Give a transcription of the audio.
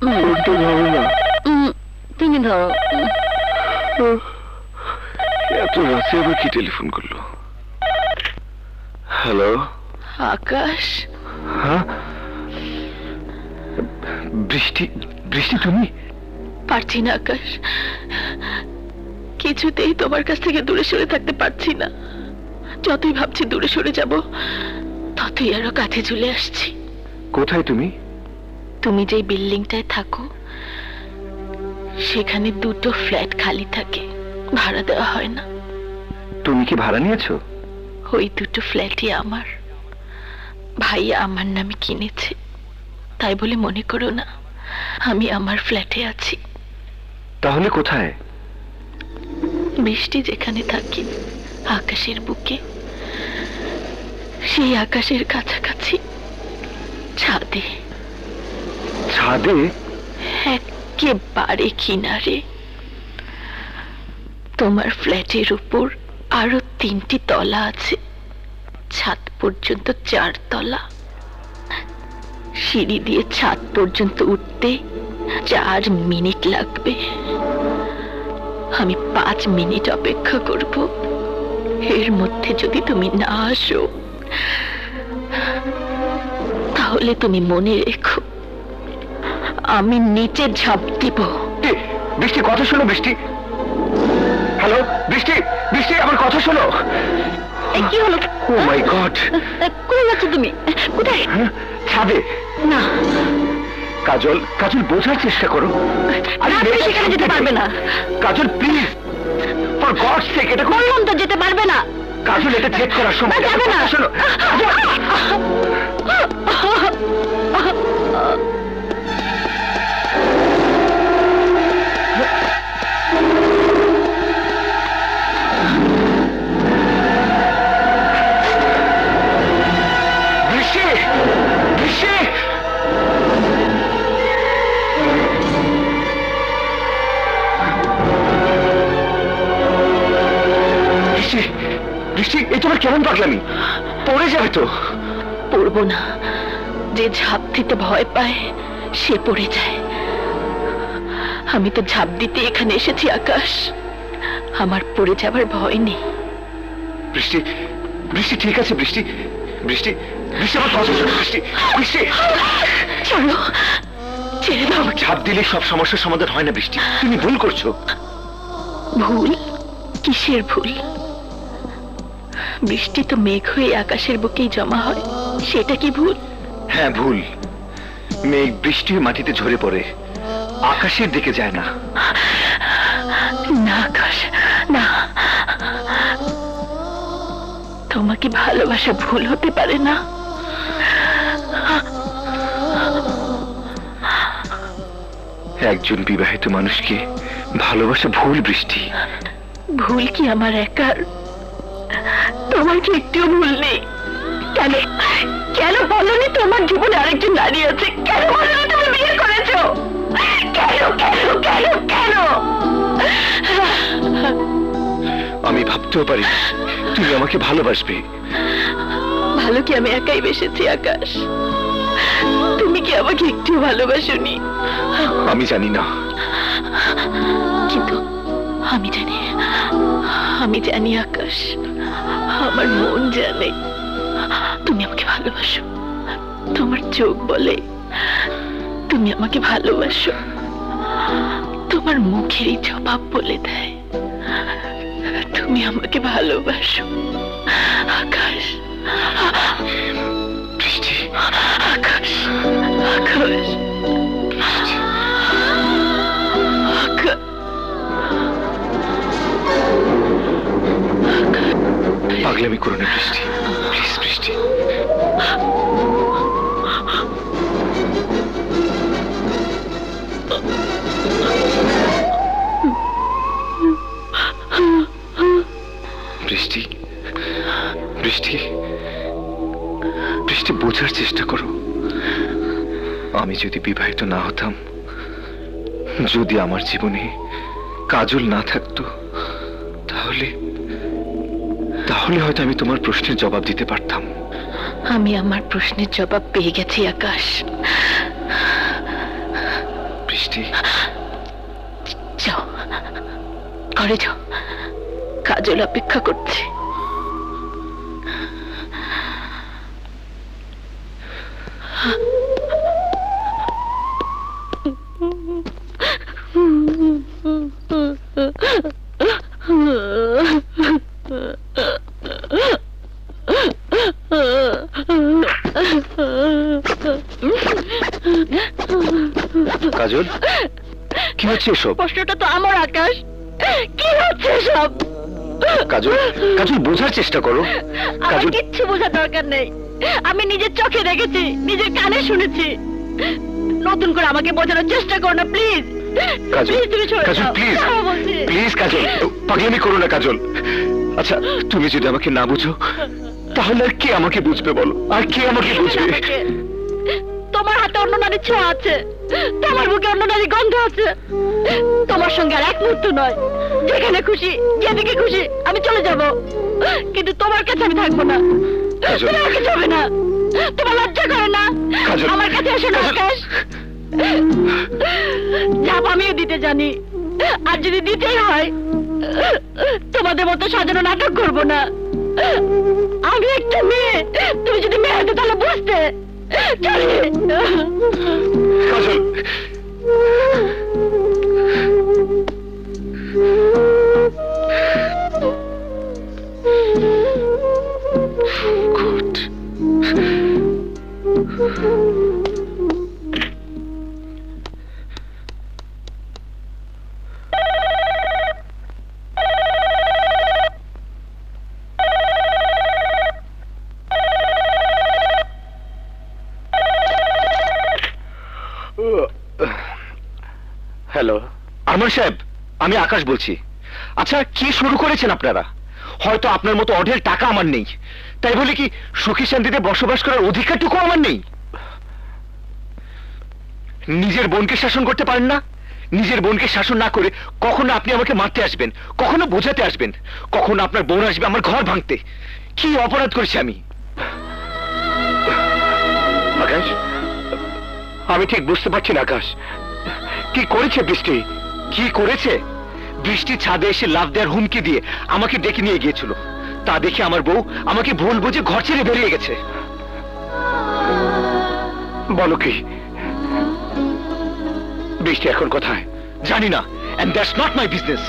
ফোনটা ধরো না। উম, তুমি ধরো। উম, এত রাতে আবার কি টেলিফোন করল? হ্যালো? আকাশ? হ্যাঁ? বৃষ্টি বৃষ্টি তুমি? পারছি না আকাশ। কিছুতেই তোমার কাছ থেকে দূরে সরে থাকতে পারছি না। যতই ভাবছি দূরে সরে যাব ততই আরও কাছে চলে আসছি। কোথায় তুমি? তুমি যেই বিল্ডিংটায় থাকো সেখানে দুটো ফ্ল্যাট খালি থাকে ভাড়া দেওয়া হয় না। তুমি কি ভাড়া নিয়েছো? ওই দুটো ফ্ল্যাটই আমার। ভাইয়া আমার নামে কিনেছে তাই বলে মনে করো না আমি আমার ফ্ল্যাটে আছি। তাহলে কোথায়? বৃষ্টি যেখানে থাকে আকাশের বুকে সেই আকাশের কাছাকাছি। ছাদে। ছাদে? একেবারে কিনারে। তোমার ফ্ল্যাটের উপর আরও তিনটি তলা আছে। ছাদ পর্যন্ত চার তলা। সিঁড়ি দিয়ে ছাদ পর্যন্ত উঠতে চার মিনিট লাগবে। আমি পাঁচ মিনিট অপেক্ষা করব। এর মধ্যে যদি তুমি না আসো তাহলে তুমি মনে রেখো আমি নিচে ঝাঁপ দিব। বৃষ্টি কথা শোনো বৃষ্টি। হ্যালো বৃষ্টি বৃষ্টি আমার কথা শোনো। কি হলো? ও মাই গড কোথায় যাচ্ছ তুমি? কোথায়? ছাদে। না। কাজল কাজল বোঝার চেষ্টা করো। সেখানে যেতে পারবে না। Kajal please for God sake এটা কোন যেতে পারবে না। কাজল এটা চেক করার সময় যাবে না। শোনো পাগলামি? পড়ে যাবে তো। পড়ব না। যে ঝাঁপ দিতে ভয় পায় সে পড়ে যায়। আমি তো ঝাঁপ দিতে এখানে এসেছি আকাশ। আমার পড়ে যাবার ভয় নেই। বৃষ্টি বৃষ্টি ঠিক আছে বৃষ্টি। বৃষ্টি বৃষ্টি আমার কথা শোনো বৃষ্টি বৃষ্টি। চলো ছেড়ে দাও। ঝাঁপ দিলে সব সমস্যার সমাধান হয় না বৃষ্টি। তুমি ভুল করছ। ভুল? কিসের ভুল? বৃষ্টি তো মেঘ হয়ে আকাশের বুকেই জমা হয়। সেটা কি ভুল? হ্যাঁ ভুল। মেঘ বৃষ্টি মাটিতে ঝরে পড়ে। আকাশের দিকে যায় না। না আকাশ না। তোমাকে ভালোবাসা ভুল হতে পারে না। একজন বিবাহিত মানুষকে ভালোবাসা ভুল বৃষ্টি। ভুল কি আমার একার? তোমার কি একটুও ভুল নেই কেন? কেন বলনি তোমার জীবনে আরেকজন নারী আছে? কেন বলনি তুমি বিয়ে করেছ? কেন কেন কেন কেন? আমি ভাবতেও পারি তুমি আমাকে ভালোবাসবে। ভালো কি আমি একাই বেসেছি আকাশ? তুমি কি আমাকে একটু ভালোবাসোনি? আমি জানি না। কিন্তু আমি জানি আমি জানি আকাশ। আমার মন জানে। তুমি আমাকে ভালোবাসো। তোমার চোখ বলে। তুমি আমাকে ভালোবাসো। তোমার মুখেরই জবাব বলে দেয়। তুমি আমাকে ভালোবাসো। আকাশ। আকাশ। আকাশ। পাগলামি করো না বৃষ্টি প্লিজ বৃষ্টি বৃষ্টি বৃষ্টি বৃষ্টি বোঝার চেষ্টা করো। আমি যদি বিবাহিত না হতাম, যদি আমার জীবনে কাজল না থাকতো, তাহলে তাহলে হয়তো আমি তোমার প্রশ্নের জবাব দিতে পারতাম। আমি আমার প্রশ্নের জবাব পেয়ে গেছি আকাশ। বৃষ্টি। যাও ঘরে যাও। কাজল অপেক্ষা করছে। কাজল কি হচ্ছে এসব? প্রশ্নটা তো আমার আকাশ। কি হচ্ছে সব কাজল কাজল বোঝার চেষ্টা করো। কাজল কিচ্ছু বোঝার দরকার নেই। আমি নিজের চোখে দেখেছি নিজের কানে শুনেছি। নতুন করে আমাকে বোঝানোর চেষ্টা করো না please. Kajal Kajal. Please. Please Kajal পাগলামি করো না কাজল। আচ্ছা তুমি যদি আমাকে না বুঝো তাহলে আর কে আমাকে বুঝবে বলো? আর কে আমাকে বুঝবে। তোমার হাতে অন্য নারীর ছোঁয়া আছে। তোমার বুকে অন্য নারী গন্ধ আছে। তোমার সঙ্গে আর এক মুহূর্ত নয়। যেখানে খুশি যেদিকে খুশি আমি চলে যাব। কিন্তু তোমার কাছে আমি থাকব না। তুমি আমাকে যাবে না। তোমার লজ্জা করে না। আমার কাছে এসো না। আকাশ। চাপ আমিও দিতে জানি। আর যদি দিতেই হয় তোমাদের মতো সাজানো নাটক করব না। আমি একটা মেয়ে। তুমি যদি মেয়ে হতো তাহলে বুঝতে। চলে। হ্যালো আমার সাহেব, আমি আকাশ বলছি। আচ্ছা কি শুরু করেছেন আপনারা? হয়তো আপনার মতো অঢেল টাকা আমার নেই। তাই বলে কি, সুখী শান্তিতে বসবাস করার অধিকারটুকু আমার নেই। নিজের বোনকে শাসন করতে পারেন না? নিজের বোনকে শাসন না করে কখনো আপনি আমাকে মারতে আসবেন? কখনো বোঝাতে আসবেন? কখনো আপনার বোন আসবে আমার ঘর ভাঙতে? কি অপরাধ করেছি আমি? আমি ঠিক বুঝতে পারছি না, আকাশ। কি করেছে বৃষ্টি? কি করেছে? বৃষ্টি ছাদে এসে লাভ দেওয়ার হুমকি দিয়ে আমাকে ডেকে নিয়ে গিয়েছিল। তা দেখে আমার বউ আমাকে ভুল বুঝে ঘর ছেড়ে বেরিয়ে গেছে। বলো কি? বৃষ্টি এখন কোথায়? জানি না। And that's not my business